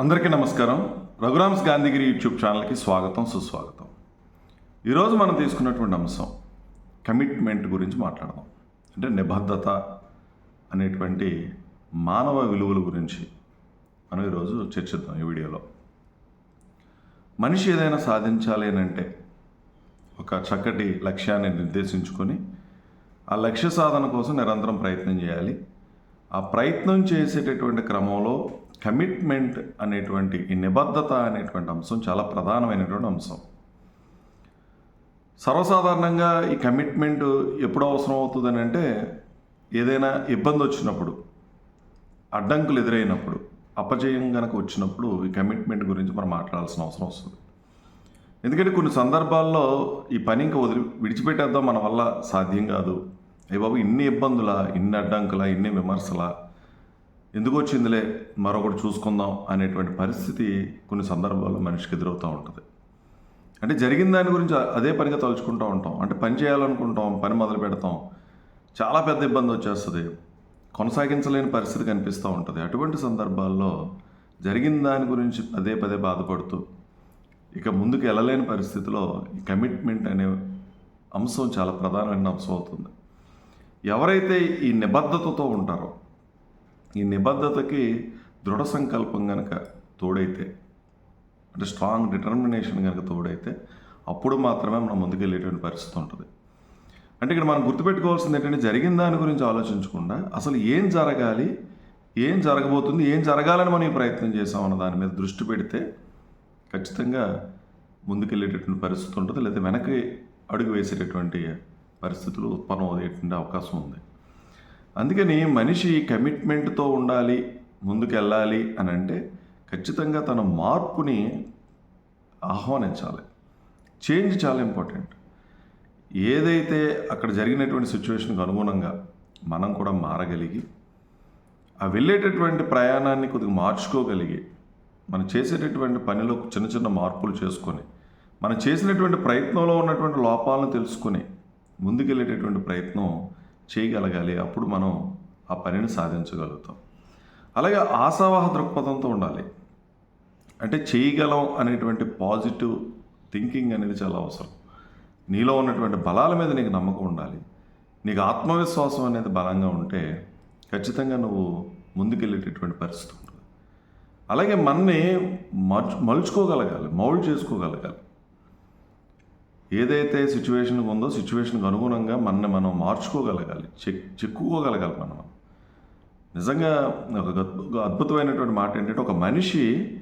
అందరికీ నమస్కారం. రఘురామ్స్ గాంధీగిరి యూట్యూబ్ ఛానల్కి స్వాగతం సుస్వాగతం. ఈరోజు మనం తీసుకున్నటువంటి అంశం కమిట్మెంట్ గురించి మాట్లాడదాం. అంటే నిబద్ధత అనేటువంటి మానవ విలువల గురించి మనం ఈరోజు చర్చిద్దాం ఈ వీడియోలో. మనిషి ఏదైనా సాధించాలి అని అంటే ఒక చక్కటి లక్ష్యాన్ని నిర్దేశించుకొని ఆ లక్ష్య సాధన కోసం నిరంతరం ప్రయత్నం చేయాలి. ఆ ప్రయత్నం చేసేటటువంటి క్రమంలో కమిట్మెంట్ అనేటువంటి ఈ నిబద్ధత అనేటువంటి అంశం చాలా ప్రధానమైనటువంటి అంశం. సర్వసాధారణంగా ఈ కమిట్మెంట్ ఎప్పుడు అవసరం అవుతుందని అంటే ఏదైనా ఇబ్బంది వచ్చినప్పుడు అడ్డంకులు ఎదురైనప్పుడు అపజయం కనుక వచ్చినప్పుడు ఈ కమిట్మెంట్ గురించి మనం మాట్లాడాల్సిన అవసరం వస్తుంది. ఎందుకంటే కొన్ని సందర్భాల్లో ఈ పని ఇంకా వదిలి విడిచిపెట్టేద్దాం మన వల్ల సాధ్యం కాదు. అయ్యి బాబు ఇన్ని ఇబ్బందులా ఇన్ని అడ్డంకులా ఇన్ని విమర్శల ఎందుకు వచ్చిందిలే? మరొకటి చూసుకుందాం అనేటువంటి పరిస్థితి కొన్ని సందర్భాల్లో మనిషికి ఎదురవుతూ ఉంటుంది. అంటే జరిగిన దాని గురించి అదే పనిగా తలుచుకుంటూ ఉంటాం. అంటే పని చేయాలనుకుంటాం పని మొదలు పెడతాం. చాలా పెద్ద ఇబ్బంది వచ్చేస్తుంది. కొనసాగించలేని పరిస్థితి కనిపిస్తూ ఉంటుంది. అటువంటి సందర్భాల్లో జరిగిన దాని గురించి పదే పదే బాధపడుతూ ఇక ముందుకు వెళ్ళలేని పరిస్థితిలో ఈ కమిట్మెంట్ అనే అంశం చాలా ప్రధానమైన అంశం అవుతుంది. ఎవరైతే ఈ నిబద్ధతతో ఉంటారో ఈ నిబద్ధతకి దృఢ సంకల్పం కనుక తోడైతే అంటే స్ట్రాంగ్ డిటర్మినేషన్ కనుక తోడైతే అప్పుడు మాత్రమే మనం ముందుకెళ్ళేటువంటి పరిస్థితి ఉంటుంది. అంటే ఇక్కడ మనం గుర్తుపెట్టుకోవాల్సింది ఏంటంటే జరిగిన దాని గురించి ఆలోచించకుండా అసలు ఏం జరగాలి ఏం జరగబోతుంది ఏం జరగాలని మనం ప్రయత్నం చేసాం అన్న దాని మీద దృష్టి పెడితే ఖచ్చితంగా ముందుకెళ్ళేటటువంటి పరిస్థితి ఉంటుంది లేదా వెనక్కి అడుగు వేసేటటువంటి పరిస్థితులు ఉత్పన్నం అయ్యేటువంటి అవకాశం ఉంది. అందుకని మనిషి కమిట్మెంట్తో ఉండాలి ముందుకెళ్ళాలి అని అంటే ఖచ్చితంగా తన మార్పుని ఆహ్వానించాలి. చేంజ్ చాలా ఇంపార్టెంట్. ఏదైతే అక్కడ జరిగినటువంటి సిచ్యువేషన్కి అనుగుణంగా మనం కూడా మారగలిగి ఆ వెళ్ళేటటువంటి ప్రయాణాన్ని కొద్దిగా మార్చుకోగలిగి మనం చేసేటటువంటి పనిలో చిన్న చిన్న మార్పులు చేసుకొని మనం చేసినటువంటి ప్రయత్నంలో ఉన్నటువంటి లోపాలను తెలుసుకొని ముందుకెళ్ళేటటువంటి ప్రయత్నం చేయగలగాలి. అప్పుడు మనం ఆ పనిని సాధించగలుగుతాం. అలాగే ఆశావాహ దృక్పథంతో ఉండాలి. అంటే చేయగలం అనేటువంటి పాజిటివ్ థింకింగ్ అనేది చాలా అవసరం. నీలో ఉన్నటువంటి బలాల మీద నీకు నమ్మకం ఉండాలి. నీకు ఆత్మవిశ్వాసం అనేది బలంగా ఉంటే ఖచ్చితంగా నువ్వు ముందుకెళ్ళేటటువంటి పరిస్థితి ఉంటుంది. అలాగే మనని మలుచుకోగలగాలి. మౌల్డ్ చేసుకోగలగాలి. ఏదైతే సిచ్యువేషన్ ఉందో సిచ్యువేషన్కి అనుగుణంగా మనని మనం మార్చుకోగలగాలి. చెక్ చెక్కుకోగలగాలి మనం నిజంగా ఒక అద్భుతమైనటువంటి మాట ఏంటంటే ఒక మనిషి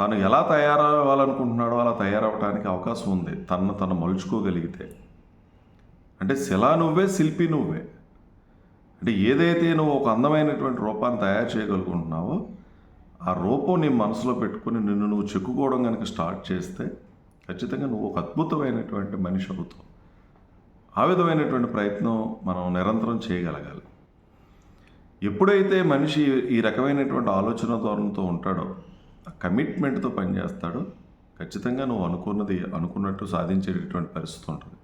తను ఎలా తయారవ్వాలనుకుంటున్నాడో అలా తయారవడానికి అవకాశం ఉంది. తనను తను మలుచుకోగలిగితే. అంటే శిలా నువ్వే శిల్పి నువ్వే. అంటే ఏదైతే నువ్వు ఒక అందమైనటువంటి రూపాన్ని తయారు చేయగలుగుతున్నావో ఆ రూపం నీ మనసులో పెట్టుకుని నిన్ను నువ్వు చెక్కుకోవడం కనుక స్టార్ట్ చేస్తే ఖచ్చితంగా నువ్వు ఒక అద్భుతమైనటువంటి మనిషి అవుతావు. ఆ విధమైనటువంటి ప్రయత్నం మనం నిరంతరం చేయగలగాలి. ఎప్పుడైతే మనిషి ఈ రకమైనటువంటి ఆలోచన ధోరణితో ఉంటాడో ఆ కమిట్మెంట్తో పనిచేస్తాడో ఖచ్చితంగా నువ్వు అనుకున్నది అనుకున్నట్టు సాధించేటటువంటి పరిస్థితి ఉంటుంది.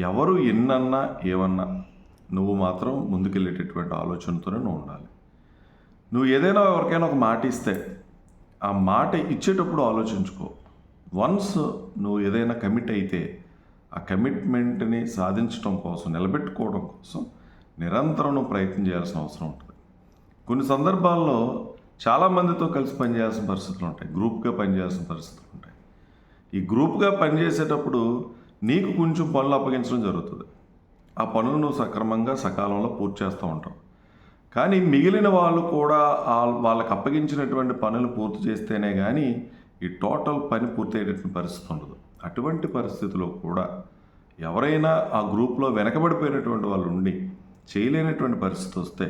ఎవరు ఎన్నన్నా ఏమన్నా నువ్వు మాత్రం ముందుకెళ్ళేటటువంటి ఆలోచనతోనే నువ్వు ఉండాలి. నువ్వు ఏదైనా ఎవరికైనా ఒక మాట ఇస్తే ఆ మాట ఇచ్చేటప్పుడు ఆలోచించుకో. వన్స్ నువ్వు ఏదైనా కమిట్ అయితే ఆ కమిట్మెంట్ని సాధించడం కోసం నిలబెట్టుకోవడం కోసం నిరంతరం నువ్వు ప్రయత్నం చేయాల్సిన అవసరం ఉంటుంది. కొన్ని సందర్భాల్లో చాలామందితో కలిసి పనిచేయాల్సిన పరిస్థితులు ఉంటాయి. గ్రూప్గా పనిచేయాల్సిన పరిస్థితులు ఉంటాయి. ఈ గ్రూప్గా పనిచేసేటప్పుడు నీకు కొంచెం పనులు అప్పగించడం జరుగుతుంది. ఆ పనులు నువ్వు సక్రమంగా సకాలంలో పూర్తి చేస్తూ ఉంటావు. కానీ మిగిలిన వాళ్ళు కూడా వాళ్ళకి అప్పగించినటువంటి పనులు పూర్తి చేస్తేనే కానీ ఈ టోటల్ పని పూర్తయ్యేటటువంటి పరిస్థితి ఉండదు. అటువంటి పరిస్థితిలో కూడా ఎవరైనా ఆ గ్రూప్లో వెనకబడిపోయినటువంటి వాళ్ళు ఉండి చేయలేనటువంటి పరిస్థితి వస్తే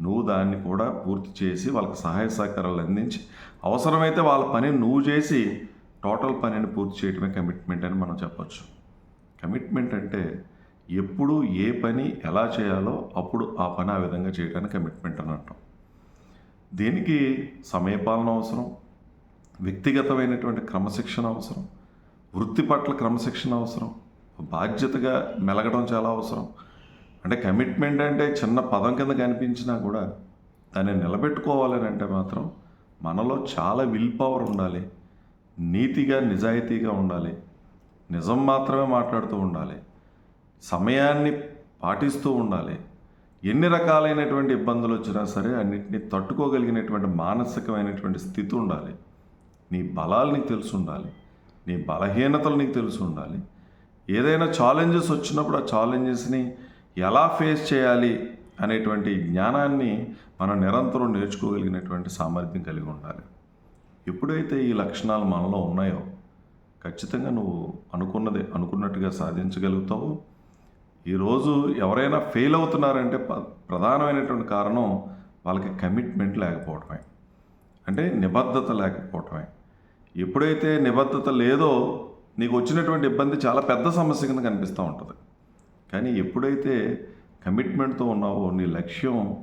నువ్వు దాన్ని కూడా పూర్తి చేసి వాళ్ళకి సహాయ సహకారాలు అందించి అవసరమైతే వాళ్ళ పని నువ్వు చేసి టోటల్ పనిని పూర్తి చేయడమే కమిట్మెంట్ అని మనం చెప్పచ్చు. కమిట్మెంట్ అంటే ఎప్పుడు ఏ పని ఎలా చేయాలో అప్పుడు ఆ పని ఆ విధంగా చేయడానికి కమిట్మెంట్ అని అంటాం దీనికి సమయపాలన అవసరం వ్యక్తిగతమైనటువంటి క్రమశిక్షణ అవసరం వృత్తి పట్ల క్రమశిక్షణ అవసరం బాధ్యతగా మెలగడం చాలా అవసరం. అంటే కమిట్మెంట్ అంటే చిన్న పదం కింద కనిపించినా కూడా దాన్ని నిలబెట్టుకోవాలని అంటే మాత్రం మనలో చాలా విల్ పవర్ ఉండాలి. నీతిగా నిజాయితీగా ఉండాలి. నిజం మాత్రమే మాట్లాడుతూ ఉండాలి. సమయాన్ని పాటిస్తూ ఉండాలి. ఎన్ని రకాలైనటువంటి ఇబ్బందులు వచ్చినా సరే అన్నింటినీ తట్టుకోగలిగినటువంటి మానసికమైనటువంటి స్థితి ఉండాలి. నీ బలాలు నీకు తెలిసి ఉండాలి. నీ బలహీనతలు నీకు తెలిసి ఉండాలి. ఏదైనా ఛాలెంజెస్ వచ్చినప్పుడు ఆ ఛాలెంజెస్ని ఎలా ఫేస్ చేయాలి అనేటువంటి జ్ఞానాన్ని మనం నిరంతరం నేర్చుకోగలిగినటువంటి సామర్థ్యం కలిగి ఉండాలి. ఎప్పుడైతే ఈ లక్షణాలు మనలో ఉన్నాయో ఖచ్చితంగా నువ్వు అనుకున్నది అనుకున్నట్టుగా సాధించగలుగుతావు. ఈరోజు ఎవరైనా ఫెయిల్ అవుతున్నారంటే ప్రధానమైనటువంటి కారణం వాళ్ళకి కమిట్మెంట్ లేకపోవడమే అంటే నిబద్ధత లేకపోవటమే. ఎప్పుడైతే నిబద్ధత లేదో నీకు వచ్చినటువంటి ఇబ్బంది చాలా పెద్ద సమస్య కింద కనిపిస్తూ ఉంటుంది. కానీ ఎప్పుడైతే కమిట్మెంట్తో ఉన్నావో నీ లక్ష్యం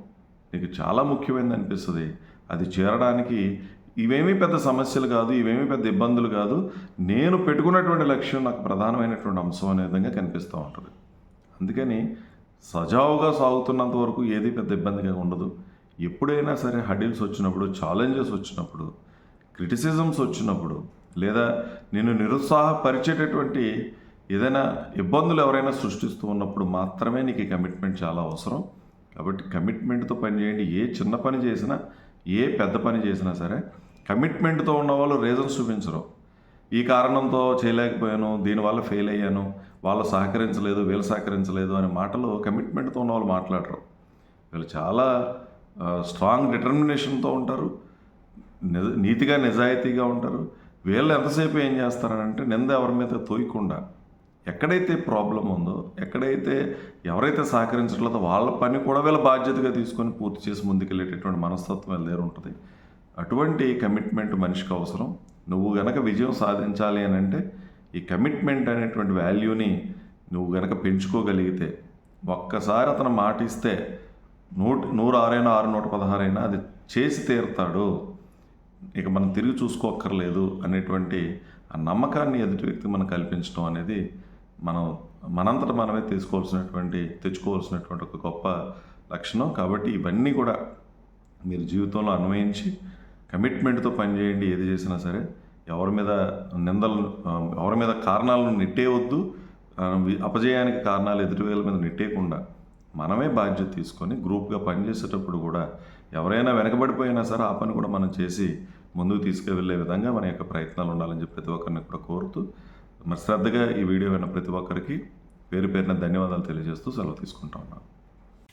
నీకు చాలా ముఖ్యమైనది అనిపిస్తుంది. అది చేరడానికి ఇవేమీ పెద్ద సమస్యలు కాదు ఇవేమీ పెద్ద ఇబ్బందులు కాదు. నేను పెట్టుకున్నటువంటి లక్ష్యం నాకు ప్రధానమైనటువంటి అంశం అనే విధంగా కనిపిస్తూ ఉంటుంది. అందుకని సజావుగా సాగుతున్నంత వరకు ఏది పెద్ద ఇబ్బందిగా ఉండదు. ఎప్పుడైనా సరే హడిల్స్ వచ్చినప్పుడు ఛాలెంజెస్ వచ్చినప్పుడు క్రిటిసిజమ్స్ వచ్చినప్పుడు లేదా నేను నిరుత్సాహపరిచేటటువంటి ఏదైనా ఇబ్బందులు ఎవరైనా సృష్టిస్తూ ఉన్నప్పుడు మాత్రమే నీకు ఈ కమిట్మెంట్ చాలా అవసరం. కాబట్టి కమిట్మెంట్తో పని చేయండి. ఏ చిన్న పని చేసినా ఏ పెద్ద పని చేసినా సరే కమిట్మెంట్తో ఉన్న వాళ్ళు రీజన్స్ చూపించరు. ఈ కారణంతో చేయలేకపోయాను దీనివల్ల ఫెయిల్ అయ్యాను వాళ్ళు సహకరించలేదు వీళ్ళు సహకరించలేదు అనే మాటలు కమిట్మెంట్తో ఉన్న వాళ్ళు మాట్లాడరు. వీళ్ళు చాలా స్ట్రాంగ్ డిటర్మినేషన్తో ఉంటారు. నిజ నీతిగా నిజాయితీగా ఉంటారు. వీళ్ళు ఎంతసేపు ఏం చేస్తారంటే నింద ఎవరి మీద తోయకుండా ఎక్కడైతే ప్రాబ్లం ఉందో ఎక్కడైతే ఎవరైతే సహకరించట్లేదో వాళ్ళ పని కూడా వీళ్ళ బాధ్యతగా తీసుకొని పూర్తి చేసి ముందుకెళ్ళేటటువంటి మనస్తత్వం వీళ్ళ దగ్గర ఉంటుంది. అటువంటి కమిట్మెంట్ మనిషికి అవసరం. నువ్వు గనక విజయం సాధించాలి అని అంటే ఈ కమిట్మెంట్ అనేటువంటి వాల్యూని నువ్వు గనక పెంచుకోగలిగితే ఒక్కసారి అతను మాట ఇస్తే నూట నూరు ఆరైనా ఆరు నూట పదహారైనా అది చేసి తీరుతాడు. ఇక మనం తిరిగి చూసుకోక్కర్లేదు అనేటువంటి ఆ నమ్మకాన్ని ఎదుటి వ్యక్తి మనం కల్పించడం అనేది మనం మనంతట మనమే తీసుకోవాల్సినటువంటి తెచ్చుకోవాల్సినటువంటి ఒక గొప్ప లక్షణం. కాబట్టి ఇవన్నీ కూడా మీరు జీవితంలో అన్వయించి కమిట్మెంట్తో పనిచేయండి ఏది చేసినా సరే. ఎవరి మీద నిందలు ఎవరి మీద కారణాలను నెట్టేయవద్దు అపజయానికి కారణాలు ఎదుటి వేల మీద నెట్టేయకుండా మనమే బాధ్యత తీసుకొని గ్రూప్గా పనిచేసేటప్పుడు కూడా ఎవరైనా వెనకబడిపోయినా సరే ఆ పని కూడా మనం చేసి ముందుకు తీసుకువెళ్ళే విధంగా మన యొక్క ప్రయత్నాలు ఉండాలని చెప్పి ప్రతి ఒక్కరిని కూడా కోరుతూ మరి శ్రద్ధగా ఈ వీడియో విన్న ప్రతి ఒక్కరికి పేరు పేరున ధన్యవాదాలు తెలియజేస్తూ సెలవు తీసుకుంటా ఉన్నాను.